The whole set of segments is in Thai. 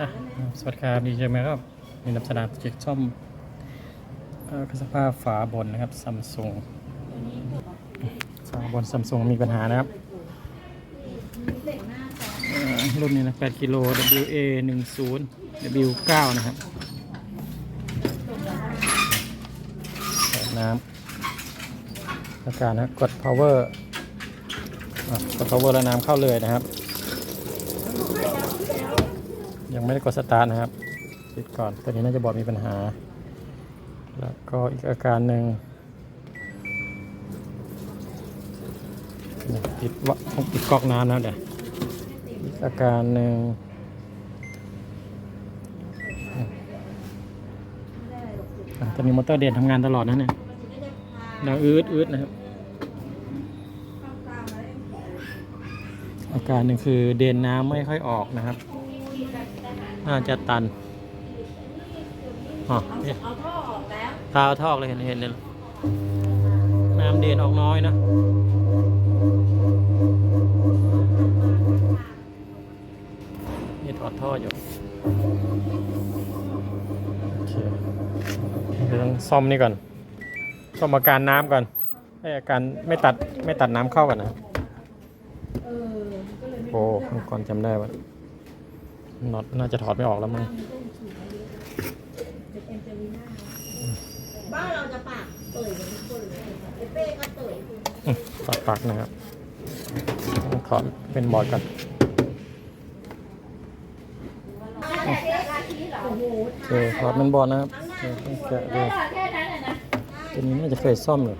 อะสวัสดีครับดีเจไหมครับมีนำเสนอจิกซ่อมเอ่อเครื่องซักผ้าฝาบนนะครับซัมซุงฝาบนซัมซุงมีปัญหานะครับ รุ่นนี้นะ8กิโล WA 10 W 9 นะครับใส่น้ำอาการนะกด power กด power แล้วน้ำเข้าเลยนะครับ ยังไม่ได้กดสตาร์ทนะครับปิดก่อนตัวนี้น่าจะบอดมีปัญหา แล้วก็อีกอาการหนึ่งเนี่ยปิดวะต้องปิดก๊อกน้ำนะเดี๋ยวอีกอาการหนึ่งอะตอนนี้มอเตอร์เด่นทำงานตลอดนะเนี่ยดังอืดอืดนะครับ อาการหนึ่งคือเด่นน้ำไม่ค่อยออกนะครับ น่าจะตันอ๋อนี่เอาท่อออกแล้วตาเอาท่อออกเลยเห็นเห็นเลยน้ำเดนออกน้อยนะ นี่ถอดท่ออยู่โอเคเดี๋ยวต้องซ่อมนี่ก่อน ซ่อมอาการน้ำก่อน ให้อาการไม่ตัดไม่ตัดน้ำเข้ากันนะ เออก็เลยไม่โอ้คุณก่อนจำได้ว่า น็อตน่าจะถอดไม่ออกแล้วมั้งเป็นเอ็นเจลิน่าบ้านเราจะปากเปิดกันทุกคนเลยไอ้เป้ก็เปิดอืมปักปักนะครับต้องถอดเป็นบอร์ดกันโอ้โหโอเคถอดเป็นบอร์ดนะครับโอเคต้องแกะดูแค่นั้นเลยนะตัวนี้น่าจะเคยซ่อมอยู่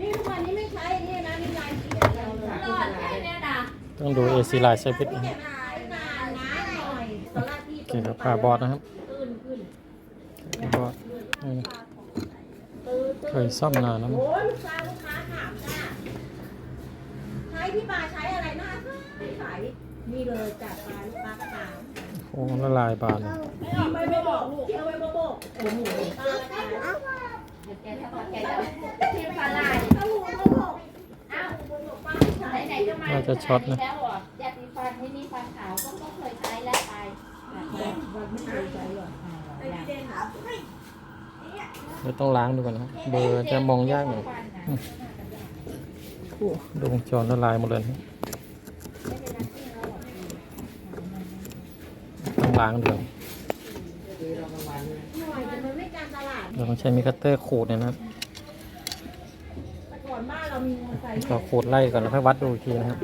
นี่ทุกวันนี้ไม่ใช้นี่นะนี่ลายสีอะไรเลยหลอดแค่เนี้ยนะต้องดู AC Line Service นะคแค่รับนานนานนะหน่อยตอ นแรกที่โอเคครับผ่าบอร์ดนะครับตื้นขึ้นบอร์ดนี่ตื้นเคยซ่อมนานแล้วมั้งโอ้ยลูกค้าลูกค้าถามจ้าใช้ที่บาร์ใช้อะไรหน้าใสนี่เลยจัดไปลูกค้าก็ตามโอ้ละลายบานเลยไม่ออกไปไม่บอกลูกเที่ยวไปโบโบกโอ้โหตาละกันแกจะบอกแกจะทีมปลาไหลตาหูโบโบกอ้าวโบโบกป้าใช้ไหนๆก็มาน่าจะช็อตนะแล้วอะยาสีฟันที่นี่ฟันขาวก็ต้อง เคยใช้หรอกไอ้พี่เด่นหาเดี๋ยวต้องล้างดูก่อนนะครับ เบอร์จะมองยากหน่อยโอ้ดูวงจรละลายหมดเลยนะครับต้องล้างดูก่อนหน่อยแต่มันไม่การตลาดเราต้องใช้มิคัตเตอร์ขูดเนยนะครับแต่ก่อนบ้านเรามีมอเตอร์ไซค์ก็ขูดไล่ก่อนแล้วค่อยวัดดูอีกทีนะครับ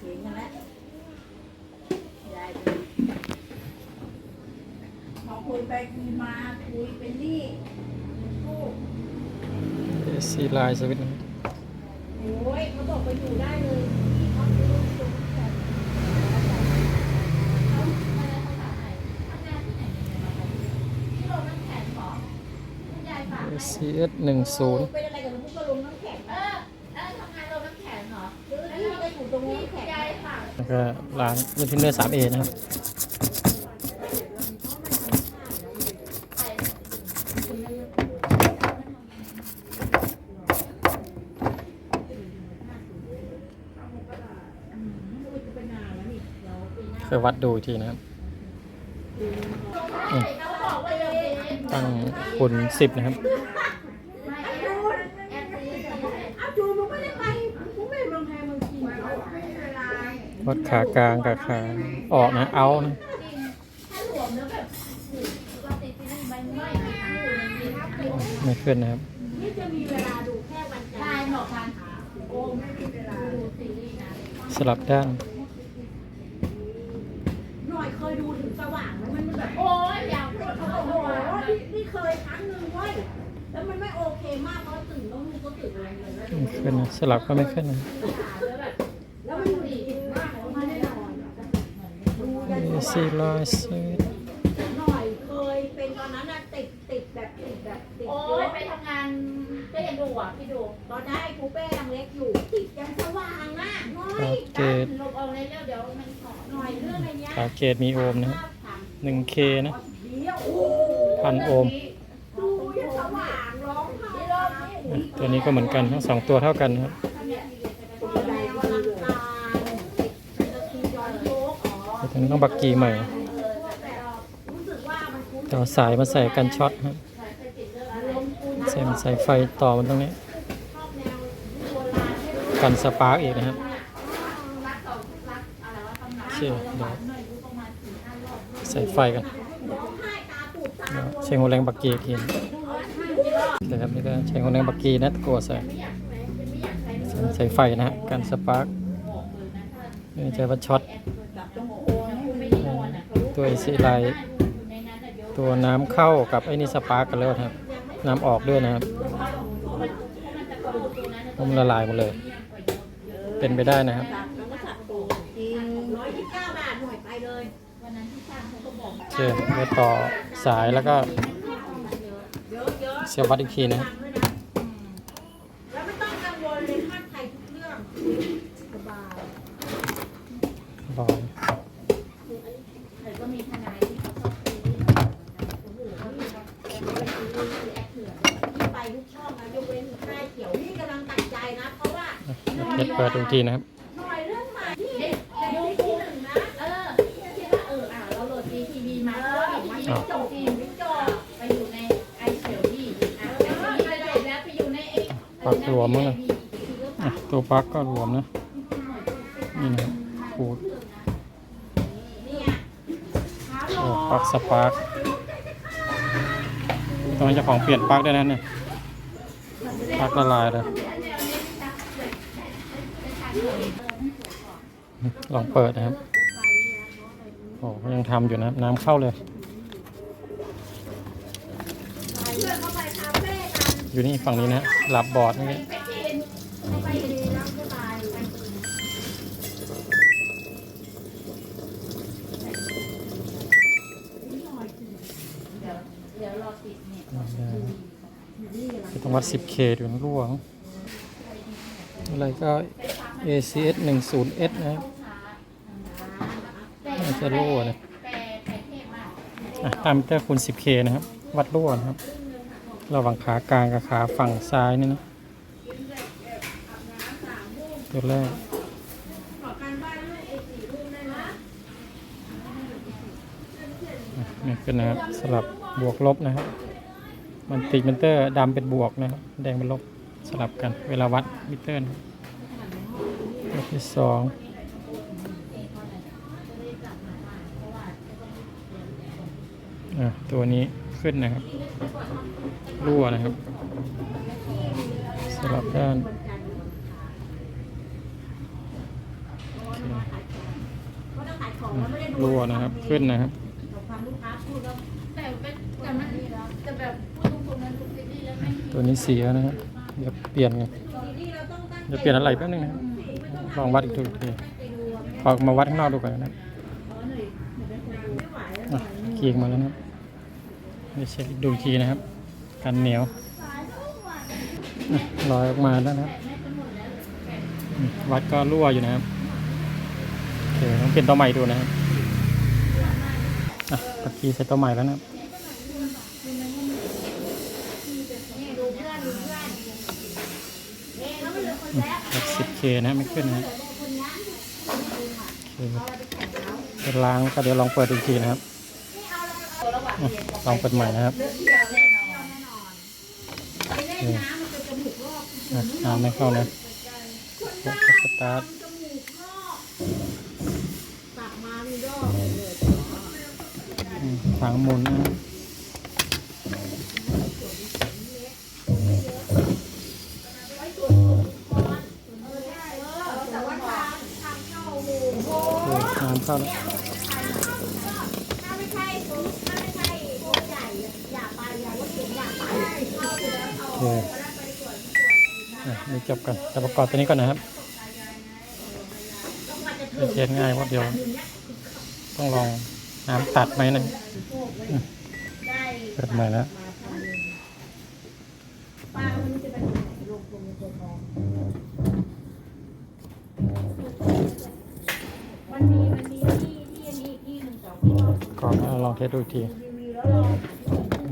เห็นกันแล้วยายพอคุยไปคุยมาคุยเป็นหนี้กู้ AC Line Service นะครับโอ้ยเขาบอกไปอยู่ได้เลยเขาซื้อตรงนี้ที่โรงน้ำแข็งขอคุณยายฝากให้ CS หนึ่งศูนย์เป็นอะไรกับลูกก็ลงน้ำแข็งเออแล้วทำงานโรงน้ำแข็งเหรอซื้อที่ก็อยู่ตรงที่น้ำคุแข็ณงยายฝาก แล้วก็ร้านยูทินเนอร์ 3A นะครับ เคยวัดดูอีกทีนะครับอืมเขาบอกว่าเรื่องนี้ตั้งคูณ10นะครับไม่แอนแอนซีอ้าวจูนมึงไม่ได้ไปมึงไม่เมืองไทยเมืองจีนเหรอไม่มีเวลาวัดขากลางกับขาออกนะเอานะจริงถ้าหลวมแล้วแบบปกติที่นี่มันไม่มีทางอยู่ในนี้ถ้าเป็นไม่ขึ้นนะครับนี่จะมีเว เคยครั้งหนึ่งเว้ย แล้วมันไม่โอเคมากเพราะตื่นแล้วลูกก็ตื่นอะไรเลยแล้วไม่ขึ้นนะสลับก็ไม่ขึ้นนะแล้วมันอยู่ดีมากแล้วมันไม่ได้นอนดูยัน AC Line Service หน่อยเคยเป็นตอนนั้นน่ะติดติดแบบติดแบบติดโอ้เยยอะไปทำงานก็ยังดูอะพี่ดูตอนนั้นไอ้ครูเป้ยังเล็กอยู่ติดยังสว่างอะน้อยครับเกตลบเอาเลยเร็วเดี๋ยวมันขอหน่อยเรื่องอะไรเนี้ยขาเกตมีโอห์มนะครับ 1K นะเดี๋ยวโอ้ พันโอห์มตัวนี้ก็เหมือนกันทั้งสองตัวเท่ากันครับแนวอลังการจะคือย้อนยุคอ๋อแต่ตรงนี้ต้องบักกีใหม่ต่อสายมาใส่กันช็อตครับใส่มันใส่ไฟต่อมันตรงนี้กันสปาร์กอีกนะครับรักต่อรักอะไรวะตำนานเชื่อใส่ไฟกัน ใช้หัวแรงบักกีกทีนะครับนี่ก็ใช้หัวแรงบักกีนะตะกัวใส่ใส่ไฟนะฮะกันสปาร์กนี่ใช้วัดช็อตตัวไอซีไลท์ตัวน้ำเข้ากับไอ้นี่สปาร์กกันแล้วนะครับ น้ำออกด้วยนะครับเพราะมันละลายหมดเลย เป็นไปได้นะครับแล้วก็สับตูจริงร้อยยี่ไปต่อ สายแล้วก็เยอะเยอะเสียบวัดอีกทีนะครับด้วยนะแล้วไม่ต้องกังวลเลยท่านไทยทุกเรื่องสบายบอย วมมั้งนะอะตัวปลั๊กก็รวมนะ นี่นะครับขูดเนี่ยขาหลโอ้อปลั๊กสปาร์กตรงนี้จ้าของเปลี่ยนปลั๊กได้แล้วเนี่ยปลั๊กละลายเลยลองเปิดนะครับ โอ้ยังทำอยู่นะ น้ำเข้าเลย เพื่อนเขาไปคาเฟ่กัน อยู่นี่ฝั่งนี้นะฮะหลับบอร์ดนี่ไปกินไปดีแล้วก็ตายกันเดี๋ยวรอติดเนี่งวัด 10K ดูนร่วง อะไรก็ ACS 10S นะครับน่าจะรั่วนะแปลแปลเทพมากอะตามมิเตอร์คูณ 10K นะครับ วัดรั่วนะครับ ระหว่างขากลางกับขาฝั่งซ้ายนี่นะตัวแรกขอการบ้านลูกเอสี่ลูกได้นนะครับสลับบวกลบนะครับ มันติมิเตอร์ดำเป็นบวกนะครับ แดงเป็นลบสลับกัน เวลาวัดมิเตอร์นะครับลบที่สองอะตัวนี้ ขึ้นนะครับ รั่วนะครับสำหรับด้านรั่วนะครับขึ้นนะครับตัวนี้เสียนะครับเดี๋ยวเปลี่ยนเดี๋ยวเปลี่ยนอะไรแป๊บนึงนะลองวัดอีกทีออกมาวัดข้างนอกดูก่อนนะเกียงมาแล้วนะ ครับเดี๋ยวเช็คดูทีนะครับ กันเหนียวลอยออกมาแล้วนะครับ วัดก็รั่วอยู่นะครับโอเคต้องเปลี่ยนตัวใหม่ดูนะครับตะกี้ใส่ตัวใหม่แล้วนะครับดูเพื่อนดูเคนแล้ววัด 10K นะไม่ขึ้นนะครับเคเดี๋ยวล้างก็เดี๋ยวลองเปิดดูอีกทีนะครับ ลองเปิดใหม่นะครับนน้ำมันน้ำไม่เข้านะสตาร์ทจมูกรอบตักมามีรอบเลยถังหมุนนะน้ำเข้าแล้ว ถ้าไม่ใช่ถ้าไม่ใช่โค้ใหญ่อย่าไปอย่าว่าเสียงอย่าไปเข้าไปแล้วเอา โอเค มีจบกันจะประกอบตัวนี้ก่อนนะครับเช็ดง่ายเพราะเดียว ต้องลองน้ำตัดไหมนะเปิดใหม่แล้วมาทำเลยป้าวันนี้จะไปไหนลงตรงตัวทองมันมีมันมีที่อนเราก่อนลองเทสดูที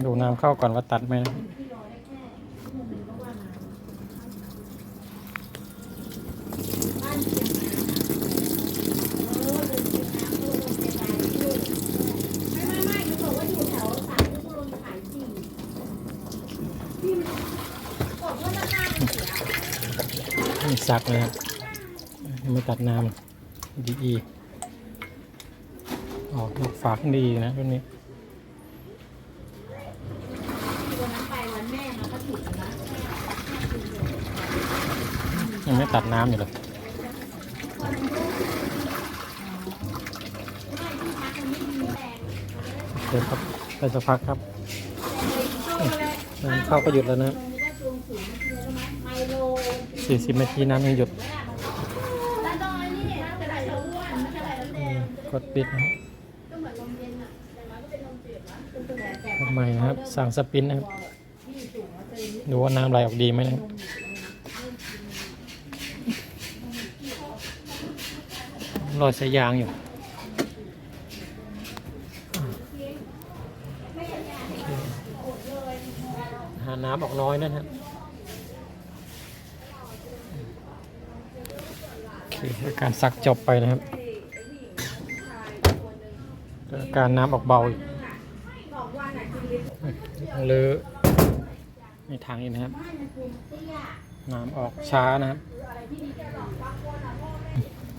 ดูน้ำเข้าก่อนว่าตัดไหมนะ ที่รอได้แค่ชั่วโมงนึงก็ว่ามา มีซักนะครับยังไม่ตัดน้ำดีอีออกฝากดีนะรุ่นนี้วันนั้นไปวันแม่มาก็ถูกนะยังไม่ตัดน้ำอยู่เลยเดี๋ยวครับไปสักพักครับน้ำเข้าก็หยุดแล้วนะไมโล สี่สิบนาทีน้ำยังหยุดแล้วตอนนี้นะแต่ละชาวบ้านไม่ใช่อะไรแล้วแดงกดปิดนะทำไมนะครับ สั่งสปินนะครับ ดูว่าน้ำไหลออกดีไหมนะรอยสายยางอยู่หาน้ำออกน้อยนะครับโอเค การซักจบไปนะครับการน้ำออกเบาอีกเลอะในทางนี้นะครับ น้ำออกช้านะครับ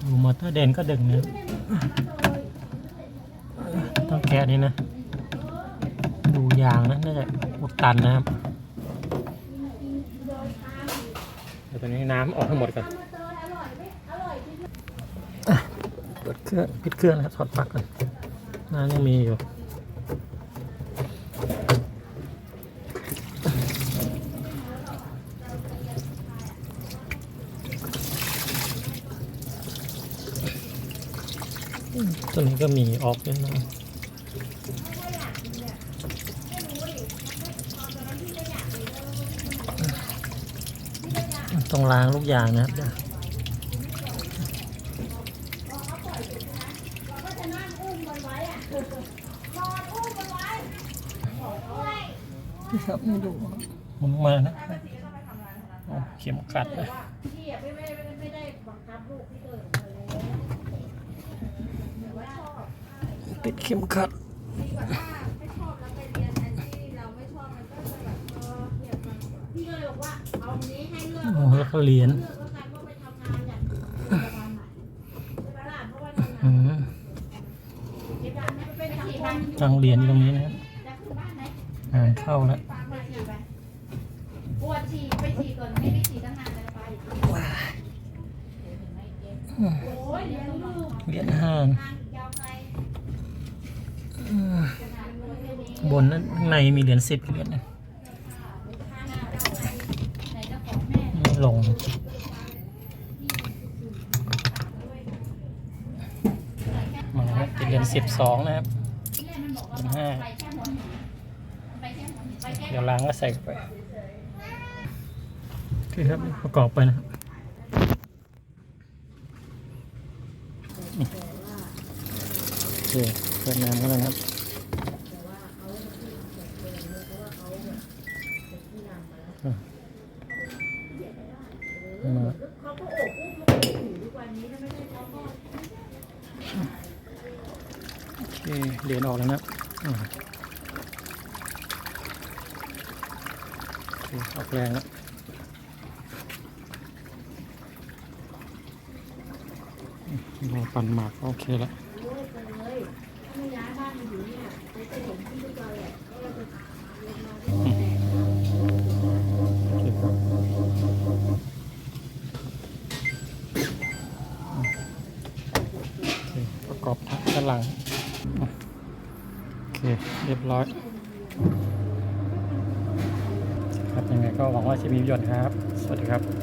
ดูมอเตอร์เดนก็ดึงนะต้องแกะนี่นะ ดูยางนะน่าจะอุดตันนะครับเดี๋ยวตอนนี้น้ำออกให้หมดก่อนอะเปิดเครื่องปิดเครื่องนะครับถอดปลั๊กก่อนน้ำยังมีอยู่ตัวนี้ก็มีออกด้วยนะต้องล้างลูกยางนะครับ ครับไม่ดูหมุนมานะเอาเข็มขัดนะพี่อะไม่ไม่ไม่ได้บังคับลูกพี่เกิดเลยติดเข็มขัดไม่ชอบแล้วไปเรียนอันที่เราไม่ชอบมันก็จะแบบเออเหียบมันพี่ก็เลยบอกว่าเอาอันนี้ให้เลือกโอ้แล้วก็เหรียญ ทางเหรียญอยู่ตรงนี้นะครับจะขึ้นบ้านไหมงานเข้าแล้วปวดฉี่ไปฉี่ก่อนไม่ไปฉี่ตั้งนานเลยไปเรียญห้างบนนั้นข้างในมีเหรียญสิบเหรียญนะไหนจะของแม่ไม่ลงมาครับเป็นเหรียญสิบสองนะครับ หรียญห้าไปแค่หัวหินไปแค่หัวหินไปแค่เดี๋ยวล้างก็ใส่เข้าไปโอเคครับประกอบไปนะครับนี่โอเคเปิดน้ำก็แล้วนะครับอะมาเขาก็โอบอุ้มเขาก็ถือทุกวันนี้ถ้าไม่ได้เขาก็โอเคเหรียญออกแล้วนะครับ ออกแรงแล้วอืมรอปั่นหมาก โอเคแล้ว ร้อย ครับยังไงก็หวังว่าจะมีประโยชน์ครับ สวัสดีครับ